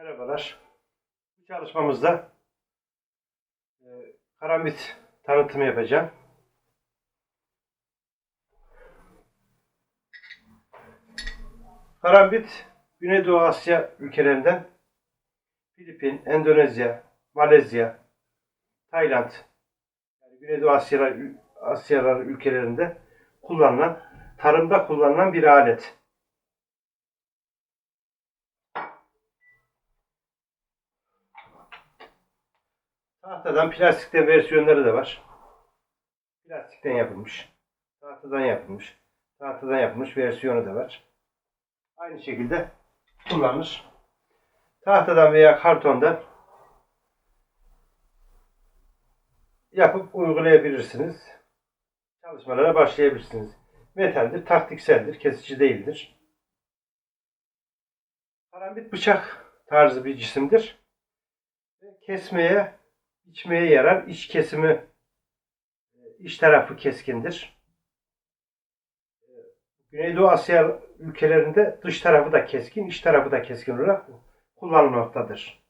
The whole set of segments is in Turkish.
Merhabalar. Bu çalışmamızda e, karambit tanıtımı yapacağım. Karambit Güneydoğu Asya ülkelerinden Filipin, Endonezya, Malezya, Tayland, yani Güneydoğu Asya, Asyalar ülkelerinde kullanılan, tarımda kullanılan bir alet. Tahtadan plastikten versiyonları da var. Plastikten yapılmış. Tahtadan yapılmış. Tahtadan yapılmış versiyonu da var. Aynı şekilde kullanılır. Tahtadan veya kartondan yapıp uygulayabilirsiniz. Çalışmalara başlayabilirsiniz. Metaldir, taktikseldir, kesici değildir. Karambit bıçak tarzı bir cisimdir. Kesmeye içmeye yarar. İç kesimi iç tarafı keskindir. Güneydoğu Asya ülkelerinde dış tarafı da keskin, iç tarafı da keskin olarak kullanılmaktadır.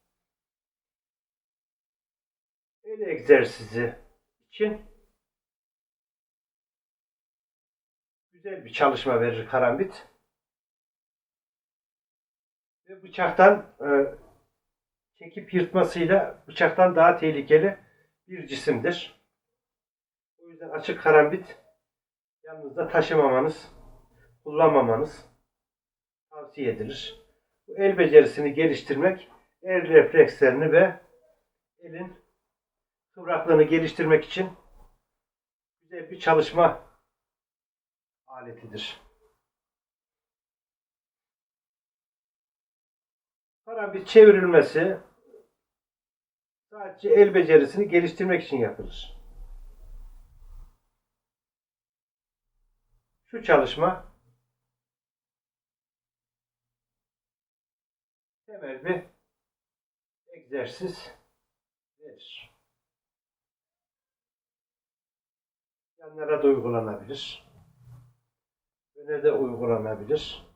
El egzersizi için güzel bir çalışma verir karambit. Ve bıçaktan e, çekip yırtmasıyla bıçaktan daha tehlikeli bir cisimdir. O yüzden açık karambit yanınızda taşımamanız, kullanmamanız tavsiye edilir. Bu el becerisini geliştirmek, el reflekslerini ve elin kıvraklığını geliştirmek için güzel bir çalışma aletidir. Karambit çevrilmesi sadece el becerisini geliştirmek için yapılır. Şu çalışma temel bir egzersiz verir. Yanlara da uygulanabilir. Öne de uygulanabilir.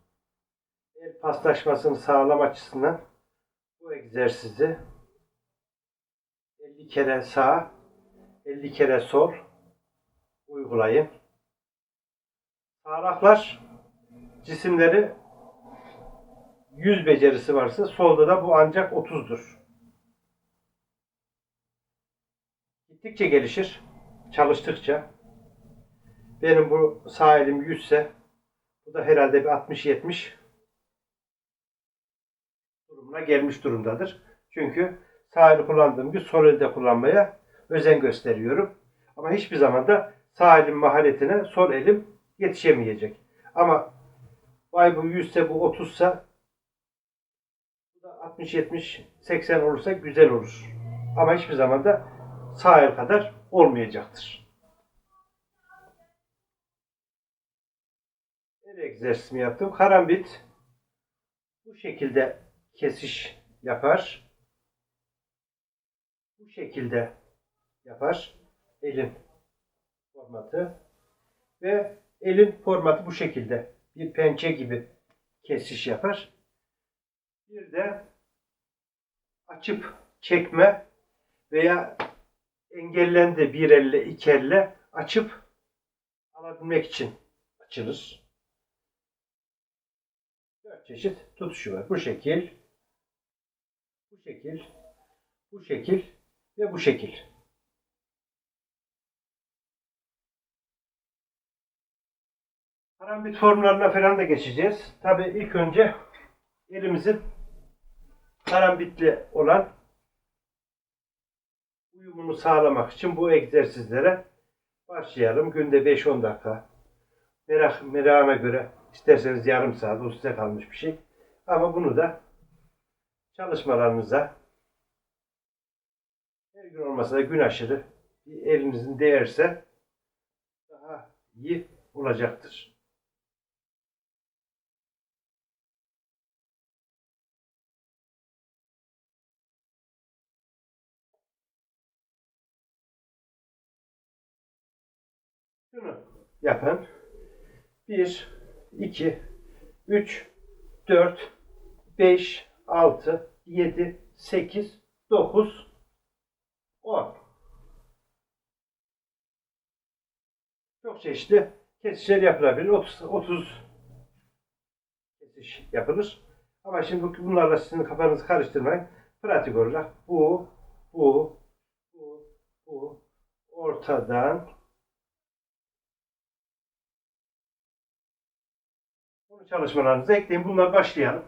El paslaşmasını sağlam açısından bu egzersizi 50 kere sağ, 50 kere sol uygulayın. Sağlaklar cisimleri 100 becerisi varsa solda da bu ancak 30'dur. Gittikçe gelişir. Çalıştıkça. Benim bu sağ elim 100 ise bu da herhalde bir 60-70 durumuna gelmiş durumdadır. Çünkü sağ eli kullandığım gibi sol elde kullanmaya özen gösteriyorum. Ama hiçbir zaman da sağ maharetine sol elim yetişemeyecek. Ama vay bu 100 ise bu 30 ise bu da 60 70 80 olursa güzel olur. Ama hiçbir zaman da sağ el kadar olmayacaktır. El egzersizimi yaptım. Karambit bu şekilde kesiş yapar. Bu şekilde yapar. Elin formatı ve elin formatı bu şekilde. Bir pençe gibi kesiş yapar. Bir de açıp çekme veya engellendi bir elle iki elle açıp alabilmek için açılır. Dört çeşit tutuşu var. Bu şekil, bu şekil, bu şekil ve bu şekil. Karambit formlarına falan da geçeceğiz. Tabi ilk önce elimizin karambitli olan uyumunu sağlamak için bu egzersizlere başlayalım. Günde 5-10 dakika. Merak, merakına göre isterseniz yarım saat o size kalmış bir şey. Ama bunu da çalışmalarınıza gün olmasa da gün aşırı elinizin değerse daha iyi olacaktır. Şunu yapın. 1, 2, 3, 4, 5, 6, 7, 8, 9, 10. Çok çeşitli kesişler yapılabilir. 30, 30 kesiş yapılır. Ama şimdi bu- bunlarla sizin kafanızı karıştırmayın. Pratik olarak bu, bu, bu, bu ortadan bunu çalışmalarınıza ekleyin. Bunlar başlayalım.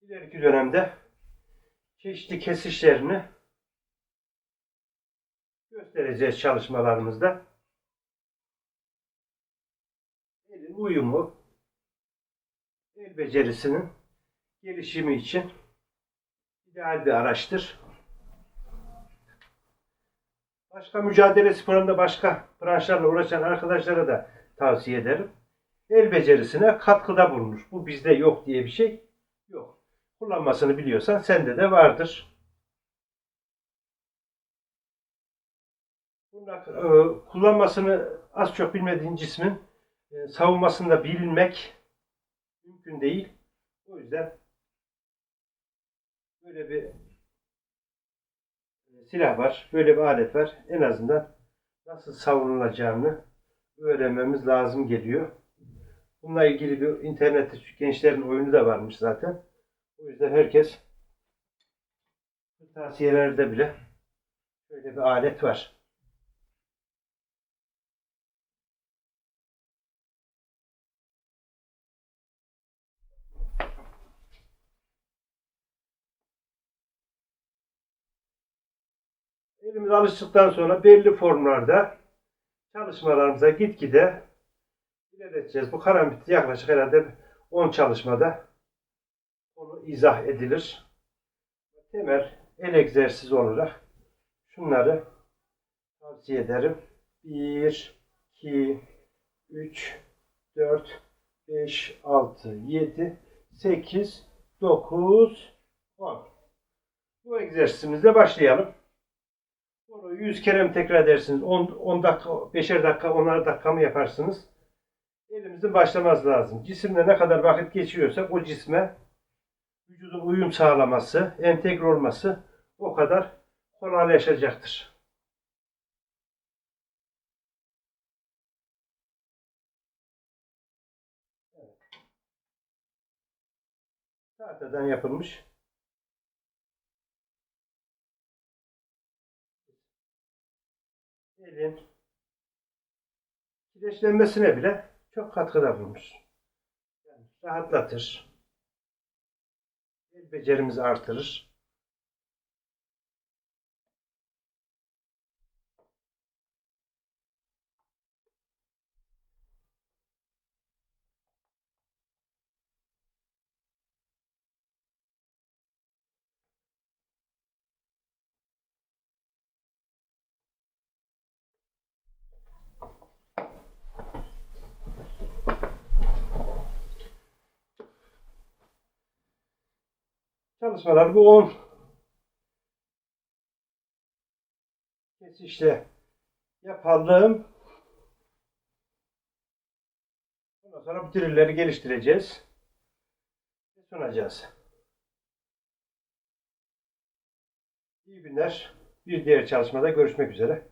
İleriki dönemde çeşitli kesişlerini göstereceğiz çalışmalarımızda. Elin uyumu, el becerisinin gelişimi için ideal bir araçtır. Başka mücadele sporunda başka branşlarla uğraşan arkadaşlara da tavsiye ederim. El becerisine katkıda bulunur. Bu bizde yok diye bir şey yok. Kullanmasını biliyorsan sende de vardır. Kullanmasını az çok bilmediğin cismin e, savunmasını da bilmek mümkün değil. O yüzden böyle bir e, silah var, böyle bir alet var. En azından nasıl savunulacağını öğrenmemiz lazım geliyor. Bununla ilgili bir internette gençlerin oyunu da varmış zaten. O yüzden herkes tavsiyelerde bile böyle bir alet var. Elimiz alıştıktan sonra belli formlarda çalışmalarımıza gitgide ilerleteceğiz. Bu karambit yaklaşık herhalde 10 çalışmada onu izah edilir. Temel el egzersizi olarak şunları tavsiye ederim. 1, 2, 3, 4, 5, 6, 7, 8, 9, 10. Bu egzersizimizle başlayalım. Bunu 100 kere mi tekrar edersiniz? 10, 10 dakika, 5'er dakika, 10'ar dakika mı yaparsınız? Elimizin başlaması lazım. Cisimle ne kadar vakit geçiriyorsak o cisme vücudun uyum sağlaması, entegre olması o kadar kolaylaşacaktır. Tahtadan yapılmış elin kireçlenmesine bile çok katkıda bulunur. Yani rahatlatır. El becerimizi artırır. Çalışmalar bu 10 kesişte yapalım. Ondan sonra bu drilleri geliştireceğiz. Ve sunacağız. İyi günler. Bir diğer çalışmada görüşmek üzere.